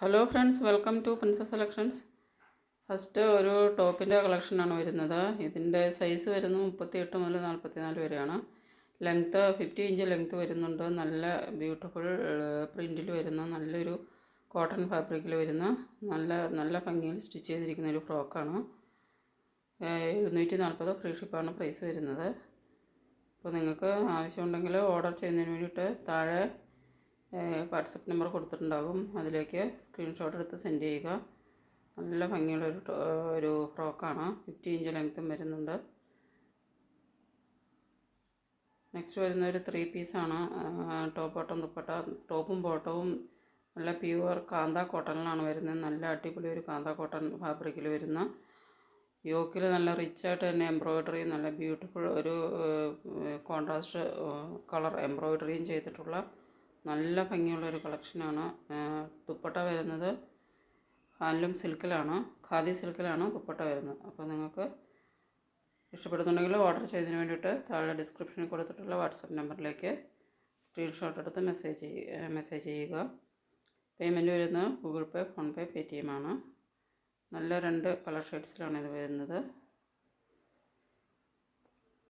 Hello friends welcome to princess selections first ഒരു ടോപ്പിന്റെ കളക്ഷനാണ് വരുന്നത്. ഇതിന്റെ സൈസ് വരുന്നത് മുപ്പത്തി എട്ട് മുതൽ നാൽപ്പത്തി നാല് വരെയാണ്. ലെങ്ത്ത് ഫിഫ്റ്റി ഇഞ്ച് ലെങ്ത്ത് വരുന്നുണ്ട്. നല്ല ബ്യൂട്ടിഫുൾ പ്രിന്റിൽ വരുന്ന നല്ലൊരു കോട്ടൺ ഫാബ്രിക്കിൽ വരുന്ന നല്ല നല്ല ഭംഗിയിൽ സ്റ്റിച്ച് ചെയ്തിരിക്കുന്ന ഒരു ഫ്രോക്കാണ് എഴുന്നൂറ്റി നാൽപ്പത് ഫ്രീ ഷിപ്പാണ് പ്രൈസ് വരുന്നത്. അപ്പോൾ നിങ്ങൾക്ക് ആവശ്യമുണ്ടെങ്കിൽ ഓർഡർ ചെയ്യുന്നതിന് വേണ്ടിയിട്ട് താഴെ വാട്സപ്പ് നമ്പർ കൊടുത്തിട്ടുണ്ടാകും. അതിലേക്ക് സ്ക്രീൻഷോട്ട് എടുത്ത് സെൻഡ് ചെയ്യുക. നല്ല ഭംഗിയുള്ള ഒരു ഒരു ഫ്രോക്കാണ് ഫിഫ്റ്റി ഇഞ്ച് ലെങ്ത്തും വരുന്നുണ്ട്. നെക്സ്റ്റ് വരുന്ന ഒരു ത്രീ പീസാണ് ടോപ്പ് ബോട്ടം ദുപ്പട്ട. ടോപ്പും ബോട്ടവും നല്ല പ്യുവർ കാന്ത കോട്ടണിലാണ് വരുന്നത്. നല്ല അടിപൊളി ഒരു കാന്ത കോട്ടൺ ഫാബ്രിക്കിൽ വരുന്ന. യോക്കിൽ നല്ല റിച്ചായിട്ട് തന്നെ എംബ്രോയ്ഡറി നല്ല ബ്യൂട്ടിഫുൾ ഒരു കോൺട്രാസ്റ്റ് കളർ എംബ്രോയ്ഡറിയും ചെയ്തിട്ടുള്ള നല്ല ഭംഗിയുള്ള ഒരു കളക്ഷനാണ് ദുപ്പട്ട വരുന്നത് ഹാൻഡ്ലൂം സിൽക്കിലാണ്. ഖാദി സിൽക്കിലാണ് ദുപ്പട്ട വരുന്നത്. അപ്പോൾ നിങ്ങൾക്ക് ഇഷ്ടപ്പെടുന്നുണ്ടെങ്കിൽ ഓർഡർ ചെയ്തതിന് വേണ്ടിയിട്ട് താഴെ ഡിസ്ക്രിപ്ഷനിൽ കൊടുത്തിട്ടുള്ള വാട്സപ്പ് നമ്പറിലേക്ക് സ്ക്രീൻഷോട്ട് എടുത്ത് മെസ്സേജ് ചെയ്യുക മെസ്സേജ് ചെയ്യുക. പേയ്മെന്റ് വരുന്നത് Google Pay PhonePe Paytm ആണ്. നല്ല രണ്ട് കളർ ഷെയ്ഡ്സിലാണ് ഇത് വരുന്നത്.